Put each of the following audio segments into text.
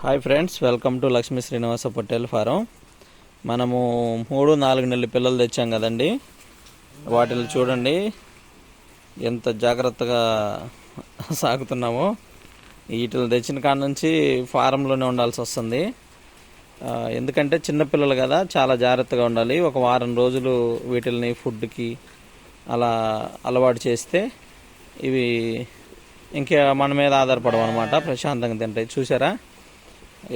Hi friends welcome to Lakshmi Srinivasa Pottel farm మనము మూడు నాలుగు నెలల పిల్లలు తెచ్చాం కదండి. వాటిని చూడండి. ఎంత జాగ్రత్తగా సాగుతున్నామో. వీటిని తెచ్చిన కాడ నుంచి ఫారంలోనే ఉండాల్సి వస్తుంది. ఎందుకంటే చిన్నపిల్లలు కదా చాలా జాగ్రత్తగా ఉండాలి. ఒక వారం రోజులు వీటిల్ని ఫుడ్కి అలా అలవాటు చేస్తే ఇవి ఇంకా మన మీద ఆధారపడవు అనమాట ప్రశాంతంగా తింటాయి. చూసారా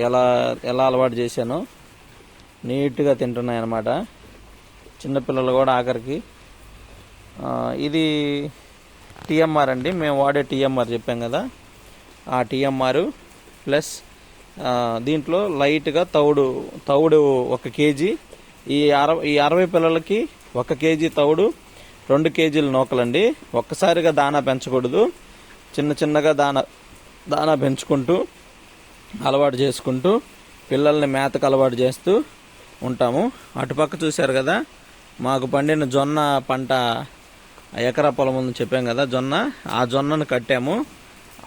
ఎలా ఎలా అలవాటు చేశానో నీట్గా తింటున్నాయి అన్నమాట చిన్నపిల్లలు కూడా ఆఖరికి. ఇది టీఎంఆర్ అండి. మేము వాడే టీఎంఆర్ చెప్పాం కదా. ఆ టీఎంఆర్ ప్లస్ దీంట్లో లైట్గా తౌడు తౌడు ఒక కేజీ. ఈ అరవై ఈ అరవై పిల్లలకి ఒక కేజీ తౌడు రెండు కేజీలు నూకలండి. ఒక్కసారిగా దానా పెంచకూడదు. చిన్న చిన్నగా దానా దానా పెంచుకుంటూ అలవాటు చేసుకుంటూ పిల్లల్ని మేతకు అలవాటు చేస్తూ ఉంటాము. అటుపక్క చూశారు కదా మాకు పండిన జొన్న పంట ఎకరా పొలం ఉందని చెప్పాం కదా జొన్న. ఆ జొన్నను కట్టాము.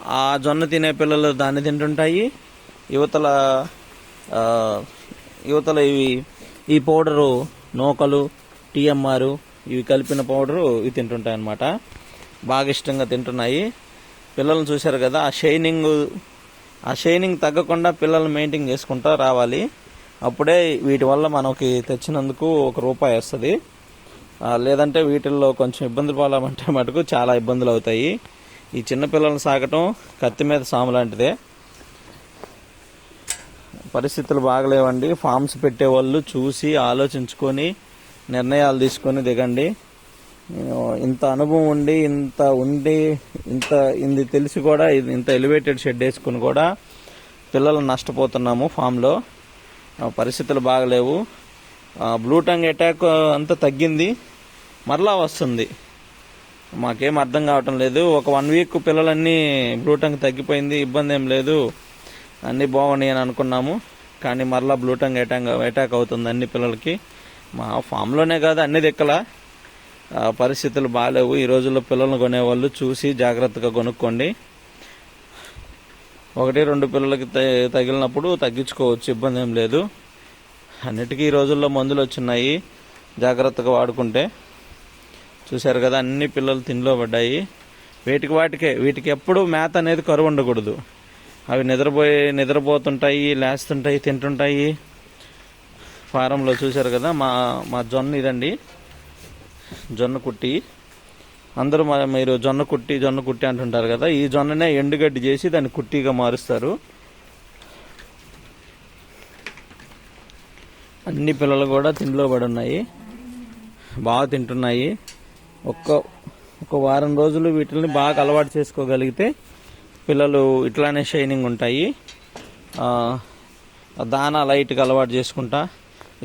ఆ జొన్న తినే పిల్లలు దాన్ని తింటుంటాయి. యువతల ఆ, యువతల ఇవి ఈ పౌడరు నూకలు టీఎంఆర్ ఇవి కలిపిన పౌడరు ఇవి తింటుంటాయి అన్నమాట బాగా ఇష్టంగా తింటున్నాయి. పిల్లల్ని చూశారు కదా ఆ షైనింగ్ ఆ షైనింగ్ తగ్గకుండా పిల్లల్ని మెయింటైన్ చేసుకుంటా రావాలి. అప్పుడే వీటి వల్ల మనకి తెచ్చినందుకు ఒక రూపాయి వస్తుంది. లేదంటే వీటిల్లో కొంచెం ఇబ్బందులు పాలమంటే మటుకు చాలా ఇబ్బందులు అవుతాయి. ఈ చిన్నపిల్లలను సాగటం కత్తి మీద సాము లాంటిదే. పరిస్థితులు బాగలేవండి. ఫామ్స్ పెట్టేవాళ్ళు చూసి ఆలోచించుకొని నిర్ణయాలు తీసుకొని దిగండి. నేను ఇంత అనుభవం ఉండి ఇంత ఉండి ఇంత ఇది తెలిసి కూడా ఇంత ఎలివేటెడ్ షెడ్ వేసుకుని కూడా పిల్లలు నష్టపోతున్నాము ఫామ్లో పరిస్థితులు బాగలేవు. ఆ, బ్లూ టంగ్ అటాక్ అంతా తగ్గింది. మరలా వస్తుంది. మాకేం అర్థం కావటం లేదు. ఒక వన్ వీక్ పిల్లలన్నీ బ్లూ టంగ్ తగ్గిపోయింది. ఇబ్బంది ఏం లేదు. అన్నీ బాగున్నాయి అని అనుకున్నాము. కానీ మరలా బ్లూ టంగ్ అటాక్ అటాక్ అవుతుంది అన్ని పిల్లలకి. మా ఫామ్లోనే కాదు అన్ని దిక్కలా. పరిస్థితులు బాగాలేవు ఈ రోజుల్లో పిల్లల్ని కొనేవాళ్ళు చూసి జాగ్రత్తగా కొనుక్కోండి. ఒకటి రెండు పిల్లలకి తగిలినప్పుడు తగ్గించుకోవచ్చు. ఇబ్బంది ఏం లేదు. అన్నిటికీ ఈ రోజుల్లో మందులు వచ్చినాయి. జాగ్రత్తగా వాడుకుంటే. చూశారు కదా అన్ని పిల్లలు తిండిలో పడ్డాయి. వీటికి వాటికే వీటికి ఎప్పుడు మేత అనేది కరువు ఉండకూడదు. అవి నిద్రపోయి నిద్రపోతుంటాయి లేస్తుంటాయి తింటుంటాయి. ఫారంలో చూశారు కదా మా మా జొన్న ఇదండి. జొన్న కుట్టి. అందరూ మీరు జొన్న కుట్టి జొన్న కుట్టి అంటుంటారు కదా ఈ జొన్ననే ఎండుగడ్డి చేసి దాన్ని కుట్టిగా మారుస్తారు. అన్ని పిల్లలు కూడా తిండిలో పడి ఉన్నాయి బాగా తింటున్నాయి. ఒక్క ఒక వారం రోజులు వీటిని బాగా అలవాటు చేసుకోగలిగితే పిల్లలు ఇట్లానే షైనింగ్ ఉంటాయి. దానా లైట్గా అలవాటు చేసుకుంటా.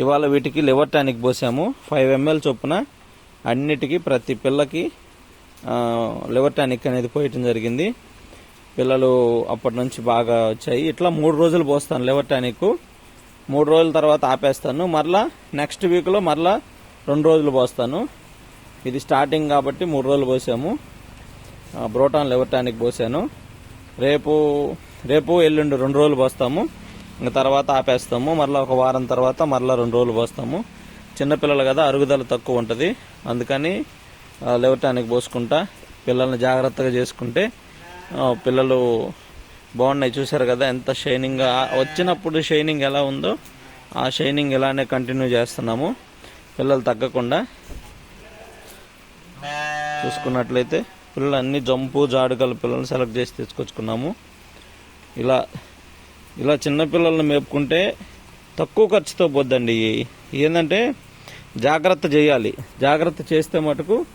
ఇవాళ వీటికి లివర్ టానిక్ పోసాము. ఫైవ్ ఎంఎల్ చొప్పున అన్నిటికీ ప్రతి పిల్లకి లివర్ టానిక్ అనేది పోయటం జరిగింది. పిల్లలు అప్పటి నుంచి బాగా వచ్చాయి. ఇట్లా మూడు రోజులు పోస్తాను లివర్ టానిక్. మూడు రోజుల తర్వాత ఆపేస్తాను. మరలా నెక్స్ట్ వీక్లో మరలా రెండు రోజులు పోస్తాను. ఇది స్టార్టింగ్ కాబట్టి మూడు రోజులు పోసాము. బ్రోటాన్ లివర్ టానిక్ పోసాను. రేపు రేపు ఎల్లుండి రెండు రోజులు పోస్తాము. ఇంకా తర్వాత ఆపేస్తాము. మరలా ఒక వారం తర్వాత మరలా రెండు రోజులు పోస్తాము. చిన్నపిల్లలు కదా అరుగుదల తక్కువ ఉంటుంది. అందుకని లేవటానికి పోసుకుంటా పిల్లల్ని జాగ్రత్తగా చేసుకుంటే పిల్లలు బాగున్నాయి. చూసారు కదా ఎంత షైనింగ్ వచ్చినప్పుడు షైనింగ్ ఎలా ఉందో ఆ షైనింగ్ ఇలానే కంటిన్యూ చేస్తున్నాము. పిల్లలు తగ్గకుండా చూసుకున్నట్లయితే పిల్లలు అన్ని జంపు జాడుగల పిల్లల్ని సెలెక్ట్ చేసి తీసుకొచ్చుకున్నాము. ఇలా ఇలా చిన్న పిల్లల్ని మేపుకుంటే తక్కువ ఖర్చుతో పోద్దండి ఏంటంటే జాగ్రత్త చేయాలి. జాగ్రత్త చేస్తే మటుకు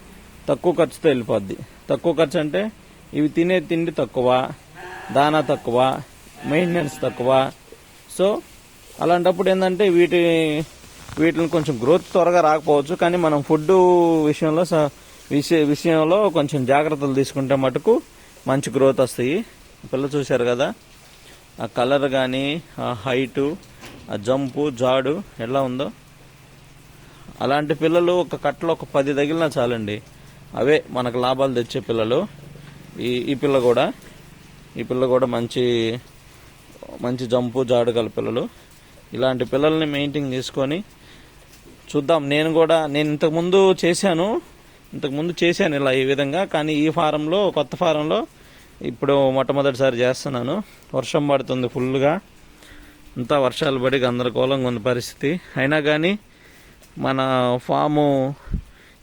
తక్కువ ఖర్చుతో వెళ్ళిపోద్ది. తక్కువ ఖర్చు అంటే ఇవి తినే తిండి తక్కువ దానా తక్కువ మెయింటెనెన్స్ తక్కువ. సో అలాంటప్పుడు ఏంటంటే వీటి వీటిని కొంచెం గ్రోత్ త్వరగా రాకపోవచ్చు. కానీ మనం ఫుడ్ విషయంలో స- విషయ విషయంలో కొంచెం జాగ్రత్తలు తీసుకుంటే మటుకు మంచి గ్రోత్ వస్తాయి. పిల్లలు చూశారు కదా? ఆ కలర్ కానీ ఆ హైటు ఆ జంపు జాడు ఎలా ఉందో? అలాంటి పిల్లలు ఒక కట్టలో ఒక పది తగిలినా చాలండి. అవే మనకు లాభాలు తెచ్చే పిల్లలు. ఈ ఈ పిల్ల కూడా ఈ పిల్ల కూడా మంచి మంచి జంపు జాడు గల పిల్లలు. ఇలాంటి పిల్లల్ని మెయింటైన్ చేసుకొని చూద్దాం. నేను కూడా నేను ఇంతకుముందు చేశాను. ఇంతకుముందు చేశాను ఇలా ఈ విధంగా. కానీ ఈ ఫారంలో కొత్త ఫారంలో ఇప్పుడు మొట్టమొదటిసారి చేస్తున్నాను. వర్షం పడుతుంది ఫుల్గా అంతా వర్షాలు పడి గందరగోళంగా ఉన్న పరిస్థితి. అయినా కానీ మన ఫాము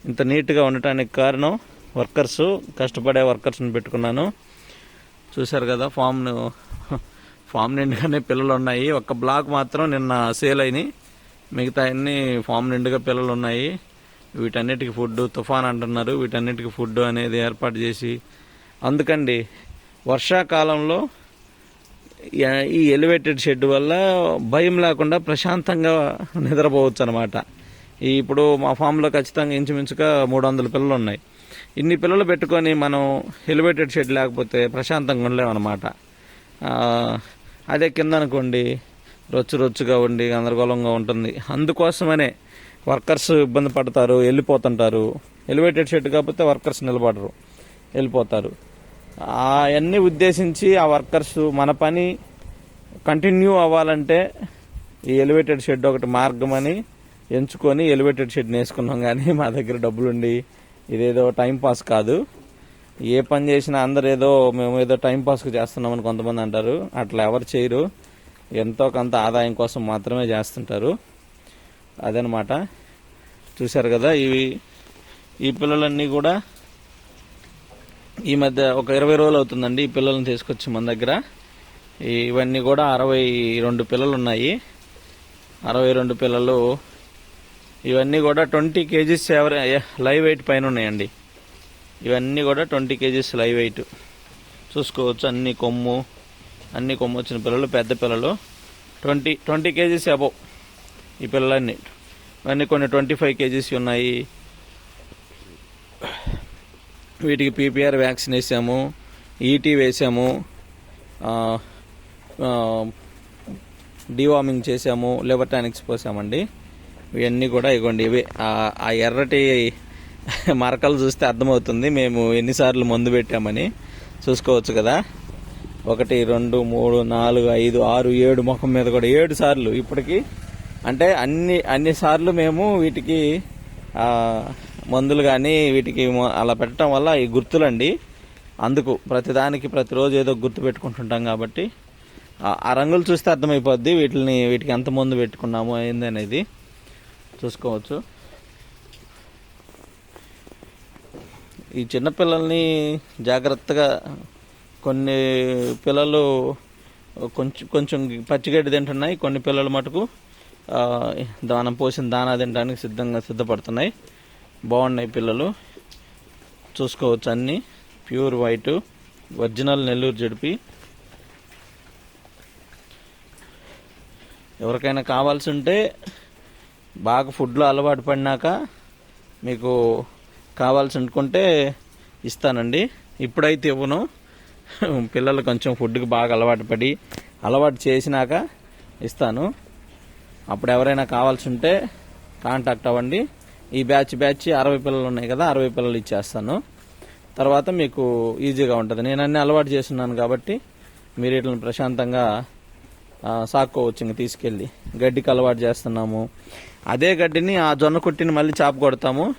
ఇంత నీట్గా ఉండటానికి కారణం వర్కర్స్. కష్టపడే వర్కర్స్ని పెట్టుకున్నాను. చూశారు కదా ఫామ్ను. ఫామ్ నిండుగానే పిల్లలు ఉన్నాయి ఒక్క బ్లాక్ మాత్రం నిన్న సేల్ అయినాయి. మిగతా అన్ని ఫామ్ నిండుగా పిల్లలు ఉన్నాయి వీటన్నిటికి ఫుడ్ తుఫాన్ అంటున్నారు. వీటన్నిటికి ఫుడ్ అనేది ఏర్పాటు చేసి. అందుకండి వర్షాకాలంలో ఈ- ఈ ఎలివేటెడ్ షెడ్ వల్ల భయం లేకుండా ప్రశాంతంగా నిద్రపోవచ్చు అనమాట ఇప్పుడు మా ఫామ్లో ఖచ్చితంగా ఇంచుమించుగా మూడు వందల పిల్లలు ఉన్నాయి ఇన్ని పిల్లలు పెట్టుకొని మనం ఎలివేటెడ్ షెడ్ లేకపోతే ప్రశాంతంగా ఉండలేమన్నమాట. అదే కింద అనుకోండి రొచ్చు రొచ్చుగా ఉండి గందరగోళంగా ఉంటుంది. అందుకోసమనే వర్కర్స్ ఇబ్బంది పడతారు వెళ్ళిపోతుంటారు. ఎలివేటెడ్ షెడ్ కాకపోతే వర్కర్స్ నిలబడరు వెళ్ళిపోతారు. అవన్నీ ఉద్దేశించి ఆ వర్కర్స్ మన పని కంటిన్యూ అవ్వాలంటే ఈ ఎలివేటెడ్ షెడ్ ఒకటి మార్గం అని ఎంచుకొని ఎలివేటెడ్ షెడ్ వేసుకున్నాం కానీ మా దగ్గర డబ్బులుండి ఇదేదో టైంపాస్ కాదు. ఏ పని చేసినా అందరు ఏదో మేము ఏదో టైంపాస్కి చేస్తున్నామని కొంతమంది అంటారు. అట్లా ఎవరు చేయరు. ఎంతో కొంత ఆదాయం కోసం మాత్రమే చేస్తుంటారు. అదనమాట. చూశారు కదా ఇవి ఈ పిల్లలన్నీ కూడా ఈ మధ్య ఒక ఇరవై రోజులు అవుతుందండి ఈ పిల్లలను తీసుకొచ్చి మన దగ్గర. ఇవన్నీ కూడా అరవై రెండు పిల్లలు ఉన్నాయి అరవై రెండు పిల్లలు ఇవన్నీ కూడా ట్వంటీ కేజీస్ ఎవరి లైవ్ వెయిట్ పైన ఉన్నాయండి. ఇవన్నీ కూడా ట్వంటీ కేజీస్ లైవ్ వెయిట్ చూసుకోవచ్చు అన్ని కొమ్ము అన్ని కొమ్ము వచ్చిన పిల్లలు పెద్ద పిల్లలు. ట్వంటీ ట్వంటీ కేజీస్ అబవ్ ఈ పిల్లలన్నీ. ఇవన్నీ కొన్ని ట్వంటీ ఫైవ్ కేజీస్ ఉన్నాయి. వీటికి పీపీఆర్ వ్యాక్సిన్ వేసాము ఈటీ వేసాము డివార్మింగ్ చేసాము లివర్ టానిక్స్ పోసామండి. ఇవన్నీ కూడా ఇవ్వండి ఇవి ఆ- ఎర్రటి మరకలు చూస్తే అర్థమవుతుంది మేము ఎన్నిసార్లు మందు పెట్టామని. చూసుకోవచ్చు కదా. ఒకటి రెండు మూడు నాలుగు ఐదు ఆరు ఏడు ముఖం మీద కూడా ఏడు సార్లు ఇప్పటికీ. అంటే అన్ని అన్ని సార్లు మేము వీటికి మందులు కానీ వీటికి అలా పెట్టడం వల్ల ఈ గుర్తులండి. అందుకు ప్రతిదానికి ప్రతిరోజు ఏదో గుర్తు పెట్టుకుంటుంటాం కాబట్టి. ఆ- రంగులు చూస్తే అర్థమైపోద్ది వీటిని వీటికి ఎంత మందు పెట్టుకున్నాము ఏంది అనేది చూసుకోవచ్చు. ఈ చిన్నపిల్లల్ని జాగ్రత్తగా కొన్ని పిల్లలు కొంచెం కొంచెం పచ్చిగడ్డి తింటున్నాయి. కొన్ని పిల్లలు మటుకు దానం పోసిన దానా తినడానికి సిద్ధంగా సిద్ధపడుతున్నాయి. బాగున్నాయి పిల్లలు. చూసుకోవచ్చు అన్నీ. Pure white original Nellore Jodipi. ఎవరికైనా కావాల్సి ఉంటే బాగా ఫుడ్లో అలవాటు పడినాక మీకు కావాల్సి అనుకుంటే ఇస్తానండి. ఇప్పుడైతే ఇవ్వను. పిల్లలు కొంచెం ఫుడ్కి బాగా అలవాటు పడి అలవాటు చేసినాక ఇస్తాను. అప్పుడు ఎవరైనా కావాల్సి ఉంటే కాంటాక్ట్ అవ్వండి. ఈ బ్యాచ్ బ్యాచ్ అరవై పిల్లలు ఉన్నాయి కదా అరవై పిల్లలు ఇచ్చేస్తాను. తర్వాత మీకు ఈజీగా ఉంటుంది. నేను అన్ని అలవాటు చేస్తున్నాను కాబట్టి మీరు వీటిని ప్రశాంతంగా సాక్కోవచ్చు ఇంక తీసుకెళ్ళి. గడ్డికి అలవాటు చేస్తున్నాము. అదే గడ్డిని ఆ జొన్న కొట్టిని మళ్ళీ చాప కొడతాము.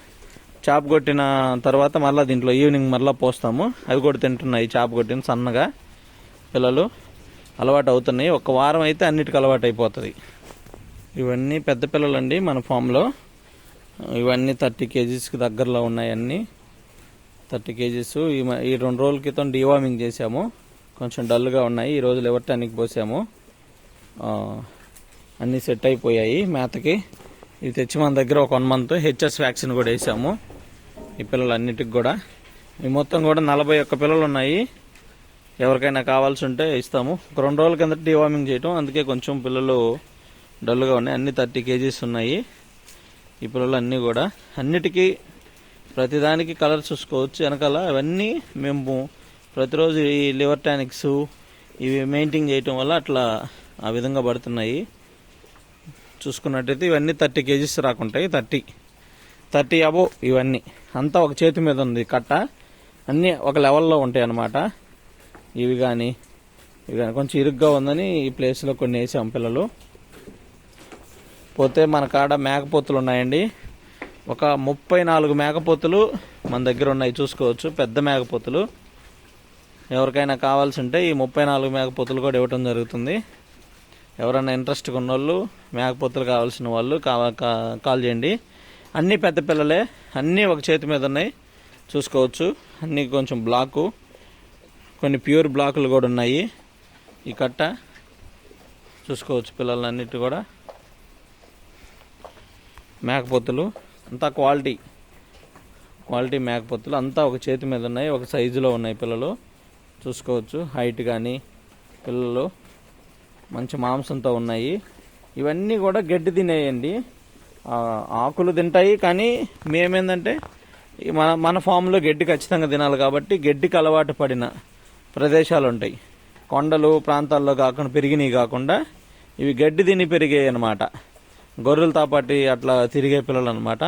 చాప కొట్టిన తర్వాత మళ్ళీ దీంట్లో ఈవినింగ్ మళ్ళీ పోస్తాము. అవి కూడా తింటున్నాయి చాప కొట్టిన సన్నగా పిల్లలు. అలవాటు అవుతున్నాయి. ఒక వారం అయితే అన్నిటికీ అలవాటు అయిపోతుంది. ఇవన్నీ పెద్ద పిల్లలండి మన ఫామ్లో ఇవన్నీ థర్టీ కేజీస్కి దగ్గరలో ఉన్నాయి అన్నీ. థర్టీ కేజీస్ ఈ మ- ఈ రెండు రోజుల క్రితం డివార్మింగ్ చేసాము కొంచెం డల్గా ఉన్నాయి. ఈ రోజు లివర్ టానిక్ పోసాము అన్నీ సెట్ అయిపోయాయి మేతకి. ఇది తెచ్చి మన దగ్గర ఒక వన్ మంత్ హెచ్ఎస్ వ్యాక్సిన్ కూడా వేసాము. ఈ పిల్లలన్నిటికి కూడా. ఈ మొత్తం కూడా నలభై ఒక్క పిల్లలు ఉన్నాయి ఎవరికైనా కావాల్సి ఉంటే ఇస్తాము. ఒక రెండు రోజుల కింద డివార్మింగ్ చేయటం. అందుకే కొంచెం పిల్లలు డల్గా ఉన్నాయి. అన్ని థర్టీ కేజీస్ ఉన్నాయి. ఈ పిల్లలు అన్నీ కూడా. అన్నిటికీ ప్రతిదానికి కలర్ చూసుకోవచ్చు. వెనకాల అవన్నీ మేము ప్రతిరోజు ఈ లివర్ టానిక్స్ ఇవి మెయింటైన్ చేయటం వల్ల అట్లా ఆ విధంగా పడుతున్నాయి. చూసుకున్నట్టయితే ఇవన్నీ థర్టీ కేజీస్ రాకుంటాయి థర్టీ. థర్టీ అబో ఇవన్నీ. అంతా ఒక చేతి మీద ఉంది కట్ట. అన్నీ ఒక లెవెల్లో ఉంటాయి అన్నమాట ఇవి కానీ ఇవి కానీ కొంచెం ఇరుగ్గా ఉందని ఈ ప్లేస్లో కొన్ని వేసాం పిల్లలు. పోతే మన కాడ మేకపోతులు ఉన్నాయండి. ఒక ముప్పై నాలుగు మేకపోతులు మన దగ్గర ఉన్నాయి చూసుకోవచ్చు. పెద్ద మేకపోతులు. ఎవరికైనా కావాల్సి ఉంటే ఈ ముప్పై నాలుగు మేకపోతులు కూడా ఇవ్వటం జరుగుతుంది. ఎవరైనా ఇంట్రెస్ట్గా ఉన్న వాళ్ళు మేకపోతులు కావాల్సిన వాళ్ళు కాల్ చేయండి. అన్నీ పెద్ద పిల్లలే అన్నీ ఒక చేతి మీద ఉన్నాయి. చూసుకోవచ్చు. అన్నీ కొంచెం బ్లాకు కొన్ని ప్యూర్ బ్లాకులు కూడా ఉన్నాయి. ఈ కట్ట చూసుకోవచ్చు పిల్లలన్నిటి కూడా. మేకపోతులు అంతా క్వాలిటీ క్వాలిటీ మేకపోతులు అంతా ఒక చేతి మీద ఉన్నాయి. ఒక సైజులో ఉన్నాయి పిల్లలు. చూసుకోవచ్చు. హైట్ కానీ పిల్లలు. మంచి మాంసంతో ఉన్నాయి. ఇవన్నీ కూడా గడ్డి తినేయండి. ఆకులు తింటాయి కానీ మేమేందంటే మన మన ఫామ్లో గడ్డి ఖచ్చితంగా తినాలి కాబట్టి గడ్డికి అలవాటు పడిన ప్రదేశాలు ఉంటాయి. కొండలు ప్రాంతాల్లో కాకుండా పెరిగినవి కాకుండా ఇవి గడ్డి తిని పెరిగాయి అన్నమాట. గొర్రెలతో పాటు అట్లా తిరిగే పిల్లలు అనమాట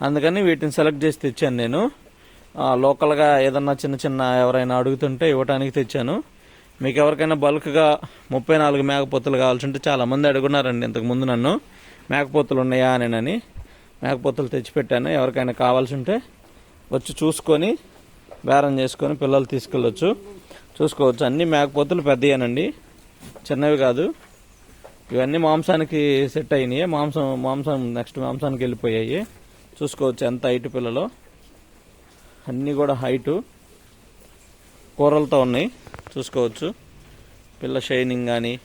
అందుకని వీటిని సెలెక్ట్ చేసి తెచ్చాను నేను. లోకల్గా ఏదన్నా చిన్న చిన్న ఎవరైనా అడుగుతుంటే ఇవ్వడానికి తెచ్చాను. మీకు ఎవరికైనా బల్క్గా ముప్పై నాలుగు మేకపోతులు కావాల్సి ఉంటే చాలా మంది అడుగున్నారండి ఇంతకుముందు నన్ను. మేకపోతులు ఉన్నాయా నేనని మేకపోతులు తెచ్చిపెట్టాను. ఎవరికైనా కావాల్సి ఉంటే వచ్చి చూసుకొని బేరం చేసుకొని పిల్లలు తీసుకెళ్ళొచ్చు. చూసుకోవచ్చు. అన్ని మేకపోతులు పెద్దయ్యానండి చిన్నవి కాదు. ఇవన్నీ మాంసానికి సెట్ అయినాయి. మాంసం మాంసం నెక్స్ట్ మాంసానికి వెళ్ళిపోయాయి. చూసుకోవచ్చు ఎంత హైట్ పిల్లలు. అన్నీ కూడా హైటు. కూరలతో ఉన్నాయి. చూసుకోవచ్చు. పిల్ల షైనింగ్ కానీ